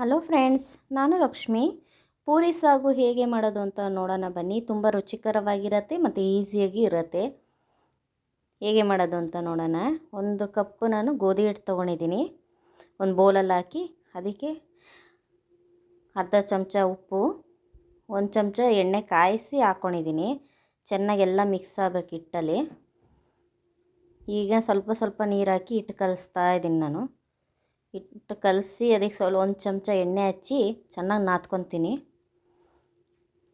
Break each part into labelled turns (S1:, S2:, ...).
S1: Hello friends, ನಾನು ಲಕ್ಷ್ಮಿ. ಪೂರಿ ಸಾಗು ಹೇಗೆ ಮಾಡೋದು ಅಂತ ನೋಡೋಣ ಬನ್ನಿ. ತುಂಬ ರುಚಿಕರವಾಗಿರತ್ತೆ ಮತ್ತು ಈಸಿಯಾಗಿ ಇರುತ್ತೆ. ಹೇಗೆ ಮಾಡೋದು ಅಂತ ನೋಡೋಣ. ಒಂದು ಕಪ್ಪು ನಾನು ಗೋಧಿ ಹಿಟ್ಟು ತೊಗೊಂಡಿದ್ದೀನಿ. ಒಂದು ಬೌಲಲ್ಲಿ ಹಾಕಿ ಅದಕ್ಕೆ ಅರ್ಧ ಚಮಚ ಉಪ್ಪು, ಒಂದು ಚಮಚ ಎಣ್ಣೆ ಕಾಯಿಸಿ ಹಾಕ್ಕೊಂಡಿದ್ದೀನಿ ಚೆನ್ನಾಗೆಲ್ಲ ಮಿಕ್ಸ್ ಆಗಬೇಕು ಹಿಟ್ಟಲ್ಲಿ. ಈಗ ಸ್ವಲ್ಪ ಸ್ವಲ್ಪ ನೀರು ಹಾಕಿ ಹಿಟ್ಟು ಕಲಿಸ್ತಾ ಇದ್ದೀನಿ ನಾನು. ಹಿಟ್ಟು ಕಲಸಿ ಅದಕ್ಕೆ ಸ್ವಲ್ಪ ಒಂದು ಚಮಚ ಎಣ್ಣೆ ಹಚ್ಚಿ ಚೆನ್ನಾಗಿ ನಾದ್ಕೊತೀನಿ.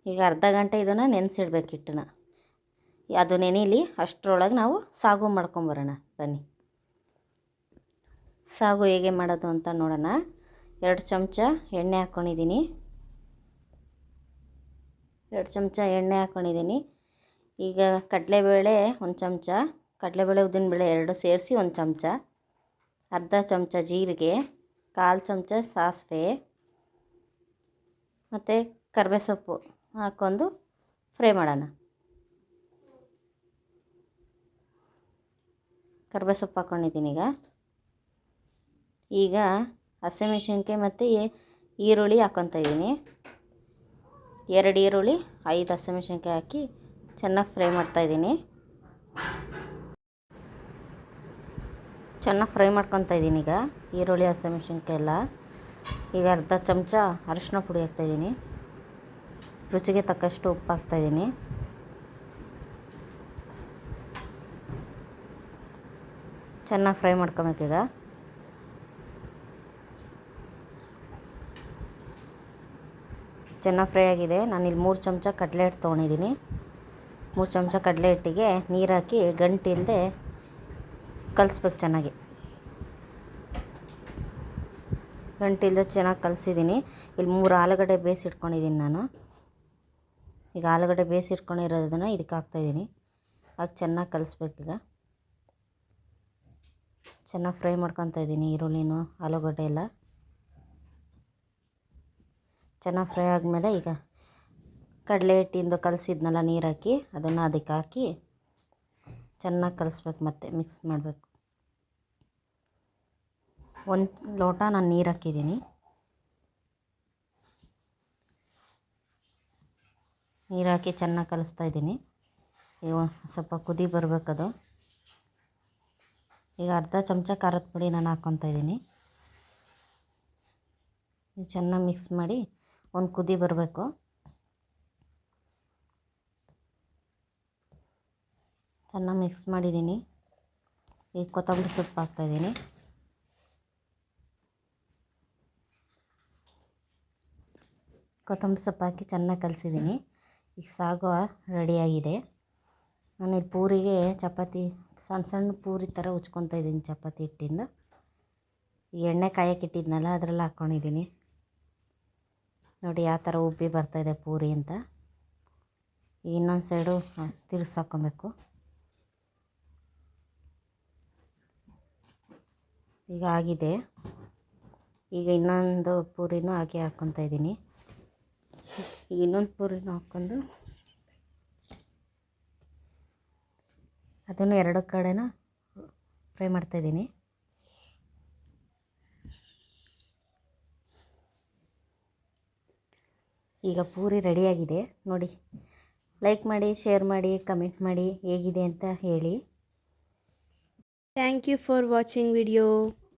S1: ಈಗ ಅರ್ಧ ಗಂಟೆ ಇದನ್ನು ನೆನೆಸಿಡ್ಬೇಕು ಹಿಟ್ಟನ್ನ. ಅದು ನೆನೀಲಿ ಅಷ್ಟರೊಳಗೆ ನಾವು ಸಾಗು ಮಾಡ್ಕೊಂಬರೋಣ ಬನ್ನಿ. ಸಾಗು ಹೇಗೆ ಮಾಡೋದು ಅಂತ ನೋಡೋಣ. ಎರಡು ಚಮಚ ಎಣ್ಣೆ ಹಾಕ್ಕೊಂಡಿದ್ದೀನಿ ಎರಡು ಚಮಚ ಎಣ್ಣೆ ಹಾಕ್ಕೊಂಡಿದ್ದೀನಿ ಈಗ ಕಡಲೆಬೇಳೆ ಒಂದು ಚಮಚ, ಕಡಲೆಬೇಳೆ ಉದ್ದಿನಬೇಳೆ ಎರಡು ಸೇರಿಸಿ ಒಂದು ಚಮಚ. ಅರ್ಧ ಚಮಚ ಜೀರಿಗೆ, ಕಾಲು ಚಮಚ ಸಾಸಿವೆ ಮತ್ತು ಕರ್ಬೆ ಸೊಪ್ಪು ಹಾಕ್ಕೊಂಡು ಫ್ರೈ ಮಾಡೋಣ. ಕರ್ಬೆ ಸೊಪ್ಪು ಹಾಕ್ಕೊಂಡಿದ್ದೀನಿ ಈಗ ಈಗ ಹಸಿಮೆಣ್ಸಿನ್ಕಾಯಿ ಮತ್ತು ಈರುಳ್ಳಿ ಹಾಕ್ಕೊತಾಯಿದ್ದೀನಿ ಇದ್ದೀನಿ. ಎರಡು ಈರುಳ್ಳಿ, ಐದು ಹಸಿಮೆಣ್ಸಿನ್ಕಾಯಿ ಹಾಕಿ ಚೆನ್ನಾಗಿ ಫ್ರೈ ಮಾಡ್ತಾಯಿದ್ದೀನಿ ಚೆನ್ನಾಗಿ ಫ್ರೈ ಮಾಡ್ಕೊತಾ ಇದ್ದೀನಿ ಈಗ. ಈರುಳ್ಳಿ, ಹಸಿಮೆಣ್ಸಿನ್ಕಾಯಿ ಎಲ್ಲ. ಈಗ ಅರ್ಧ ಚಮಚ ಅರಿಶಿನ ಪುಡಿ ಹಾಕ್ತಾಯಿದ್ದೀನಿ ರುಚಿಗೆ ತಕ್ಕಷ್ಟು ಉಪ್ಪು ಹಾಕ್ತಾಯಿದ್ದೀನಿ ಚೆನ್ನಾಗಿ ಫ್ರೈ ಮಾಡ್ಕೊಬೇಕೀಗ ಚೆನ್ನಾಗಿ ಫ್ರೈ ಆಗಿದೆ. ನಾನಿಲ್ಲಿ ಮೂರು ಚಮಚ ಕಡಲೆ ಹಿಟ್ಟು ತೊಗೊಂಡಿದ್ದೀನಿ. ಮೂರು ಚಮಚ ಕಡಲೆ ಹಿಟ್ಟಿಗೆ ನೀರು ಹಾಕಿ ಗಂಟು ಇಲ್ಲದೆ ಕಲಿಸ್ಬೇಕು ಚೆನ್ನಾಗಿ. ಗಂಟಿಲ್ದ ಚೆನ್ನಾಗಿ ಕಲಸಿದ್ದೀನಿ ಇಲ್ಲಿ ಮೂರು ಆಲೂಗಡ್ಡೆ ಬೇಯಿಸಿಟ್ಕೊಂಡಿದ್ದೀನಿ ನಾನು. ಈಗ ಆಲೂಗಡ್ಡೆ ಬೇಯಿಸಿಟ್ಕೊಂಡಿರೋದನ್ನು ಇದಕ್ಕೆ ಹಾಕ್ತಾಯಿದ್ದೀನಿ ಹಾಕಿ ಚೆನ್ನಾಗಿ ಕಲಿಸ್ಬೇಕೀಗ ಚೆನ್ನಾಗಿ ಫ್ರೈ ಮಾಡ್ಕೊತಾ ಇದ್ದೀನಿ ಈರುಳ್ಳಿನೂ, ಆಲೂಗಡ್ಡೆ ಎಲ್ಲ. ಚೆನ್ನಾಗಿ ಫ್ರೈ ಆದಮೇಲೆ ಈಗ ಕಡಲೆ ಹಿಟ್ಟಿಂದು ಕಲಸಿದ್ನಲ್ಲ ನೀರು ಹಾಕಿ, ಅದನ್ನು ಅದಕ್ಕೆ ಹಾಕಿ ಚೆನ್ನಾಗಿ ಕಲಿಸ್ಬೇಕು ಮತ್ತೆ, ಮಿಕ್ಸ್ ಮಾಡಬೇಕು. ಒಂದು ಲೋಟ ನಾನು ನೀರು ಹಾಕಿದ್ದೀನಿ. ನೀರು ಹಾಕಿ ಚೆನ್ನಾಗಿ ಕಲಿಸ್ತಾ ಇದ್ದೀನಿ. ಈಗ ಸ್ವಲ್ಪ ಕುದಿ ಬರಬೇಕದು. ಈಗ ಅರ್ಧ ಚಮಚ ಖಾರದ ಪುಡಿ ನಾನು ಹಾಕ್ಕೊತಾ ಇದ್ದೀನಿ. ಚೆನ್ನಾಗಿ ಮಿಕ್ಸ್ ಮಾಡಿ ಒಂದು ಕುದಿ ಬರಬೇಕು. ಚೆನ್ನಾಗಿ ಮಿಕ್ಸ್ ಮಾಡಿದ್ದೀನಿ. ಈಗ ಕೊತ್ತಂಬರಿ ಸೊಪ್ಪು ಹಾಕ್ತಾಯಿದ್ದೀನಿ ಕೊತ್ತಂಬರಿ ಸೊಪ್ಪು ಹಾಕಿ ಚೆನ್ನಾಗಿ ಕಲಸಿದ್ದೀನಿ. ಈಗ ಸಾಗು ರೆಡಿಯಾಗಿದೆ. ನಾನಿಲ್ಲಿ ಪೂರಿಗೆ ಚಪಾತಿ, ಸಣ್ಣ ಸಣ್ಣ ಪೂರಿ ಥರ ಉಚ್ಕೊತಾ ಇದ್ದೀನಿ ಚಪಾತಿ ಹಿಟ್ಟಿಂದ. ಎಣ್ಣೆ ಕಾಯಕ್ಕೆ ಇಟ್ಟಿದ್ನಲ್ಲ, ಅದರಲ್ಲಿ ಹಾಕ್ಕೊಂಡಿದ್ದೀನಿ ನೋಡಿ ಯಾವ ಥರ ಉಬ್ಬಿ ಬರ್ತಾಯಿದೆ ಪೂರಿ ಅಂತ. ಇನ್ನೊಂದು ಸೈಡು ತಿರ್ಸಾಕೊಬೇಕು ಈಗ ಆಗಿದೆ. ಈಗ ಇನ್ನೊಂದು ಪೂರಿನೂ ಹಾಕಿ ಹಾಕ್ಕೊತಾ ಇದ್ದೀನಿ. ಇನ್ನೊಂದು ಪೂರಿನ ಹಾಕ್ಕೊಂಡು ಅದನ್ನು ಎರಡು ಕಡೆನ ಫ್ರೈ ಮಾಡ್ತಾಯಿದ್ದೀನಿ ಈಗ ಪೂರಿ ರೆಡಿಯಾಗಿದೆ. ನೋಡಿ, ಲೈಕ್ ಮಾಡಿ, ಶೇರ್ ಮಾಡಿ, ಕಮೆಂಟ್ ಮಾಡಿ ಹೇಗಿದೆ ಅಂತ ಹೇಳಿ.
S2: Thank you for watching video.